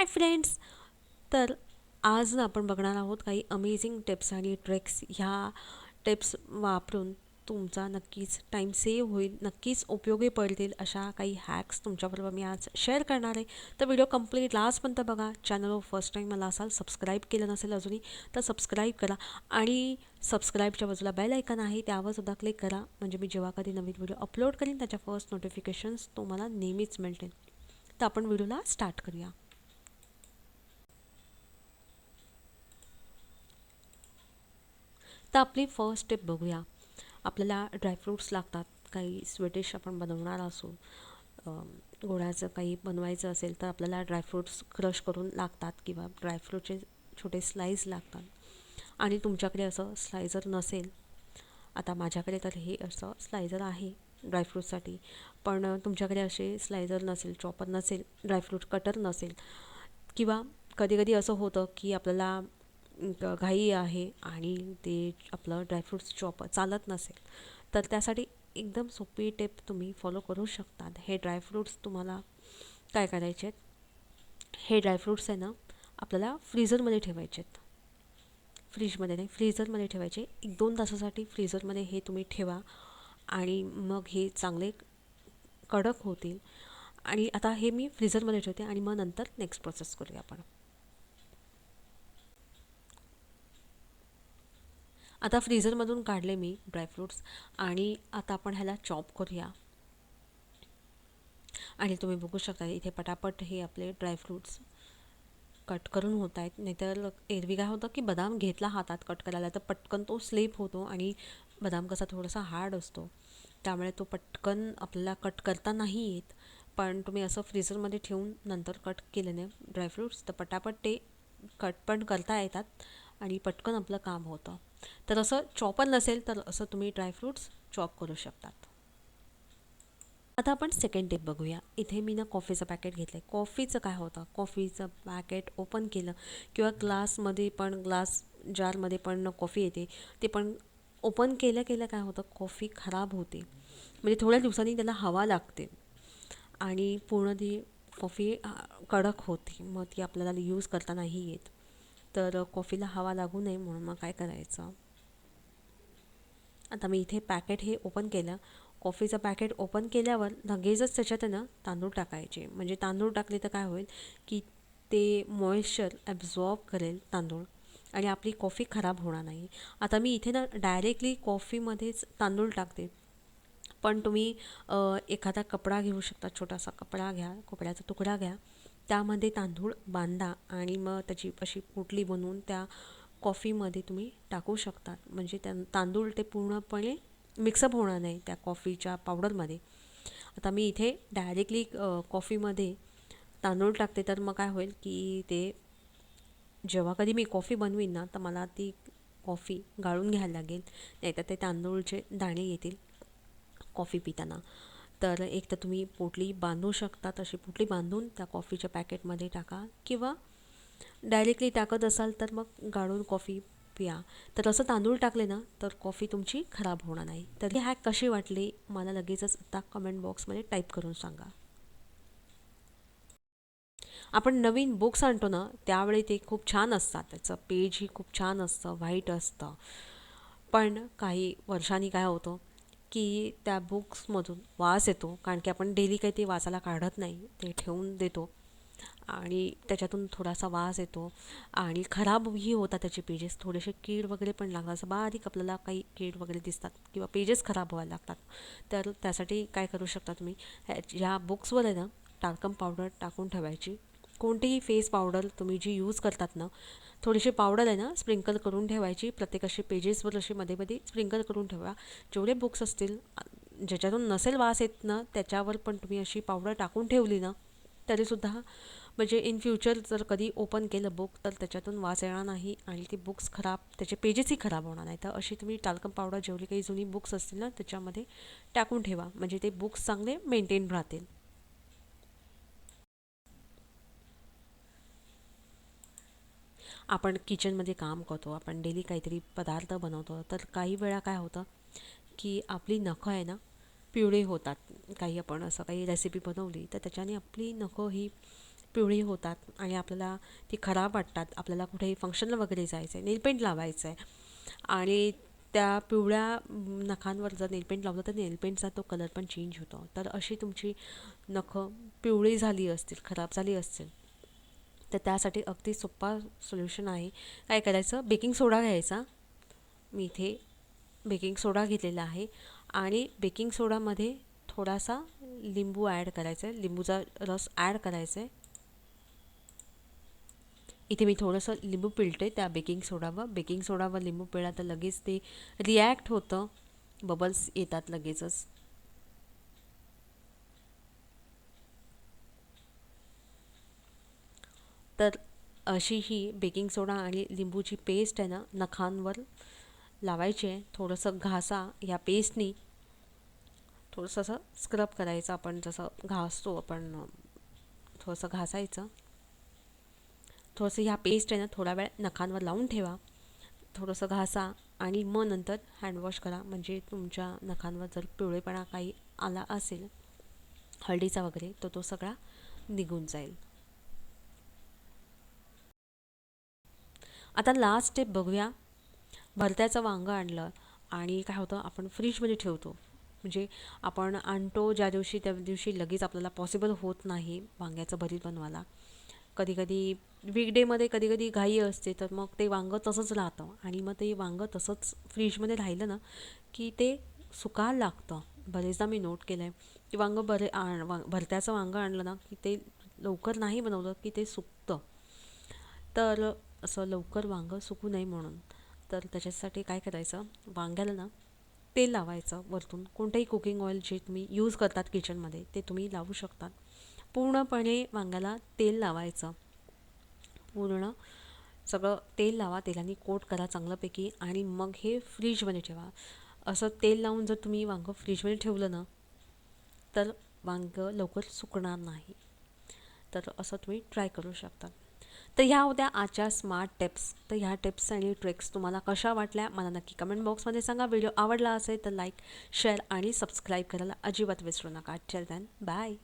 Hi friends तर आज आपण बघणार आहोत काही अमेझिंग टिप्स आणि ट्रिक्स ह्या टिप्स वापरून तुमचा नक्कीच टाईम सेव्ह होईल नक्कीच उपयोगी पडतील अशा काही हॅक्स तुमच्याबरोबर मी आज शेअर करणार आहे. तर व्हिडिओ कंप्लीट लास्टपर्यंत बघा. चॅनलवर फर्स्ट टाईम मला असाल सबस्क्राईब केलं नसेल अजूनही तर सबस्क्राईब करा. आणि सबस्क्राईबच्या बाजूला बेल ऐकन आहे त्यावरसुद्धा क्लिक करा. म्हणजे मी जेव्हा कधी नवीन व्हिडिओ अपलोड करीन त्याच्या फर्स्ट नोटिफिकेशन्स तुम्हाला नेहमीच मिळतील. तर आपण व्हिडिओला स्टार्ट करूया. तर आपली फर्स्ट स्टेप बघूया. आपल्याला ड्रायफ्रूट्स लागतात. काही स्वीटिश आपण बनवणार असू गोळ्याचं काही बनवायचं असेल तर आपल्याला ड्रायफ्रूट्स क्रश करून लागतात किंवा ड्रायफ्रूटचे छोटे स्लाईस लागतात. आणि तुमच्याकडे असं स्लायझर नसेल आता माझ्याकडे तर हे असं स्लायझर आहे ड्रायफ्रूटसाठी पण तुमच्याकडे असे स्लायझर नसेल चॉपर नसेल ड्रायफ्रूट कटर नसेल किंवा कधी कधी असं होतं की आपल्याला घाई आहे आणि ते आपलं ड्रायफ्रूट्स चॉपर चालत नसेल तर त्यासाठी एकदम सोपी टिप तुम्ही फॉलो करू शकतात. हे ड्रायफ्रूट्स तुम्हाला काय करायचे आहेत? हे ड्रायफ्रूट्स आहे ना आपल्याला फ्रीझरमध्ये ठेवायचे आहेत. फ्रीजमध्ये नाही फ्रीझरमध्ये ठेवायचे. एक दोन तासासाठी फ्रीझरमध्ये हे तुम्ही ठेवा आणि मग हे चांगले कडक होतील. आणि आता हे मी फ्रीझरमध्ये ठेवते आणि मग नंतर नेक्स्ट प्रोसेस करूया आपण. आता फ्रीझरमधून काढले मी ड्रायफ्रूट्स आणि आता आपण ह्याला चॉप करूया. आणि तुम्ही बघू शकता इथे पटापट हे आपले ड्रायफ्रूट्स कट करून होत आहेत. नाहीतर एरवी काय होतं की बदाम घेतला हातात कट करायला तर पटकन तो स्लिप होतो आणि बदाम कसा थोडासा हार्ड असतो. त्यामुळे तो पटकन आपल्याला कट करता नाही येत. पण तुम्ही असं फ्रीझरमध्ये ठेवून नंतर कट केल्याने ड्रायफ्रूट्स तर पटापट ते कट पण करता येतात. आणि पटकन आपलं काम होतं. तर असं चॉपर नसेल तर असं तुम्ही ड्रायफ्रूट्स चॉप करू शकतात. आता आपण सेकंड टिप बघूया. इथे मी ना कॉफीचं पॅकेट घेतलं आहे कॉफीचं काय होतं? कॉफीचं पॅकेट ओपन केलं किंवा ग्लासमध्ये पण ग्लास जारमध्ये पण कॉफी येते. ते पण ओपन केल्या केल्या काय होतं? कॉफी खराब होते. म्हणजे थोड्या दिवसांनी त्याला हवा लागते. आणि पूर्ण ती कॉफी कडक होते. मग ती आपल्याला यूज करता नाही येत. तर कॉफीला हवा लागू नये म्हणून मग काय करायचं? आता मी इथे पॅकेट हे ओपन केलं. कॉफीचं पॅकेट ओपन केल्यावर लगेचच त्याच्यात ना तांदूळ टाकायचे. म्हणजे तांदूळ टाकले तर काय होईल की ते मॉइश्चर ॲब्झॉर्ब करेल तांदूळ आणि आपली कॉफी खराब होणार नाही. आता मी इथे ना डायरेक्टली कॉफीमध्येच तांदूळ टाकते. पण तुम्ही एखादा कपडा घेऊ शकता छोटासा कपडा घ्या कपड्याचा तुकडा घ्या. त्यामध्ये तांदूळ बांधा आणि मग त्याची अशी पोटली बनवून त्या कॉफीमध्ये तुम्ही टाकू शकतात म्हणजे त्या तांदूळ ते पूर्णपणे मिक्सअप होणार नाही त्या कॉफीच्या पावडरमध्ये आता मी इथे डायरेक्टली कॉफीमध्ये तांदूळ टाकते तर मग काय होईल की ते जेव्हा कधी मी कॉफी बनवीन ना तर मला ती कॉफी गाळून घ्यायला लागेल. नाहीतर ते तांदूळचे दाणे येतील कॉफी पिताना. तर एक तर तुम्ही पोटली बांधू शकता तशी पोटली बांधून त्या कॉफीच्या पॅकेटमध्ये टाका किंवा डायरेक्टली टाकत असाल तर मग गाळून कॉफी पिया. तर असं तांदूळ टाकले ना तर कॉफी तुमची खराब होणार नाही. तर ही हॅक कशी वाटली मला लगेचच आता कमेंट बॉक्समध्ये टाईप करून सांगा. आपण नवीन बुक्स आणतो ना त्यावेळी ते खूप छान असतात. त्याचं पेजही खूप छान असतं व्हाईट असतं. पण काही वर्षांनी काय होतं की त्या बुक्समधून वास येतो कारण की आपण डेली काही ते वाचायला काढत नाही ते ठेवून देतो. आणि त्याच्यातून थोडासा वास येतो. आणि खराबही होतात त्याचे पेजेस थोडेसे कीड वगैरे पण लागतात. असं बारीक आपल्याला काही कीड वगैरे दिसतात किंवा पेजेस खराब व्हायला लागतात. तर त्यासाठी काय करू शकता तुम्ही? ह्या बुक्सवर आहे ना टार्कम पावडर टाकून ठेवायची कोणतीही फेस पावडर तुम्ही जी यूज करतात ना थोडीशी पावडर आहे ना स्प्रिंकल करून ठेवायची. प्रत्येक अशी पेजेसवर अशी मध्ये मध्ये स्प्रिंकल करून ठेवा. जेवढे बुक्स असतील ज्याच्यातून नसेल वास येत ना त्याच्यावर पण तुम्ही अशी पावडर टाकून ठेवली ना तरीसुद्धा म्हणजे इन फ्युचर जर कधी ओपन केलं बुक तर त्याच्यातून वास येणार नाही आणि ती बुक्स खराब त्याचे पेजेसही खराब होणार नाही तर अशी तुम्ही टाल्कम पावडर जेवढी काही जुनी बुक्स असतील ना त्याच्यामध्ये टाकून ठेवा. म्हणजे ते बुक्स चांगले मेंटेन राहतील. आपण किचनमध्ये काम करतो आपण डेली काहीतरी पदार्थ बनवतो तर काही वेळा काय होतं की आपली नखं आहे ना पिवळी होतात. काही आपण असं काही रेसिपी बनवली तर त्याच्याने आपली नखं ही पिवळी होतात आणि आपल्याला ती खराब वाटतात. आपल्याला कुठेही फंक्शनला वगैरे जायचं आहे नेलपेंट लावायचं आहे आणि त्या पिवळ्या नखांवर जर नेलपेंट लावलं तर नेलपेंटचा तो कलर पण चेंज होतो. तर अशी तुमची नखं पिवळी झाली असतील खराब झाली असतील तर त्यासाठी अगदी सोप्पा सोल्युशन आहे. काय करायचं? बेकिंग सोडा घ्यायचा. मी इथे बेकिंग सोडा घेतलेला आहे. आणि बेकिंग सोडामध्ये थोडासा लिंबू ॲड करायचा आहे. लिंबूचा रस ॲड करायचा आहे. इथे मी थोडंसं लिंबू पिळते त्या बेकिंग सोडावर बेकिंग सोडावर लिंबू पिळा तर लगेच ते रिॲक्ट होतं. बबल्स येतात लगेचच. तर अशी ही बेकिंग सोडा आणि लिंबूची पेस्ट आहे ना नखांवर लावायची आहे. थोडंसं घासा या पेस्टनी. थोडंसं असं स्क्रब करायचं आपण जसं घासतो आपण थोडंसं घासायचं. थोडंसं ह्या पेस्ट आहे ना थोडा वेळ नखांवर लावून ठेवा. थोडंसं घासा आणि मग नंतर हँडवॉश करा. म्हणजे तुमच्या नखांवर जर पिवळेपणा काही आला असेल हळदीचा वगैरे तर तो सगळा निघून जाईल. आता लास्ट स्टेप बघूया. भरत्याचं वांगं आणलं आणि काय होतं आपण फ्रीजमध्ये ठेवतो. म्हणजे आपण आणतो ज्या दिवशी त्या दिवशी लगेच आपल्याला पॉसिबल होत नाही वांग्याचं भरीत बनवायला. कधीकधी कधी वीकडेमध्ये कधीकधी घाई असते तर मग ते वांगं तसंच राहतं. आणि मग ते वांगं तसंच फ्रीजमध्ये राहिलं ना की ते सुकायला लागतं. बरेचदा मी नोट केलं आहे की वांगं बरे आण वांग भरत्याचं वांगं आणलं ना की ते लवकर नाही बनवलं की ते सुकतं. तर असं लवकर वांगं सुकू नये म्हणून. तर त्याच्यासाठी काय करायचं? वांग्याला ना तेल लावायचं वरतून. कोणतंही कुकिंग ऑइल जे तुम्ही यूज करतात किचनमध्ये ते तुम्ही लावू शकतात. पूर्णपणे वांग्याला तेल लावायचं. पूर्ण सगळं तेल लावा तेलाने कोट करा चांगल्यापैकी आणि मग हे फ्रीजमध्ये ठेवा. असं तेल लावून जर तुम्ही वांगं फ्रीजमध्ये ठेवलं ना तर वांगं लवकर सुकणार नाही. तर असं तुम्ही ट्राय करू शकता. तर ह्या होत्या आजच्या स्मार्ट टिप्स तर ह्या टिप्स आणि ट्रिक्स तुम्हाला कशा वाटल्या मला नक्की कमेंट बॉक्समध्ये सांगा. व्हिडिओ आवडला असेल तर लाईक शेअर आणि सबस्क्राईब करायला अजिबात विसरू नका. चल दॅन बाय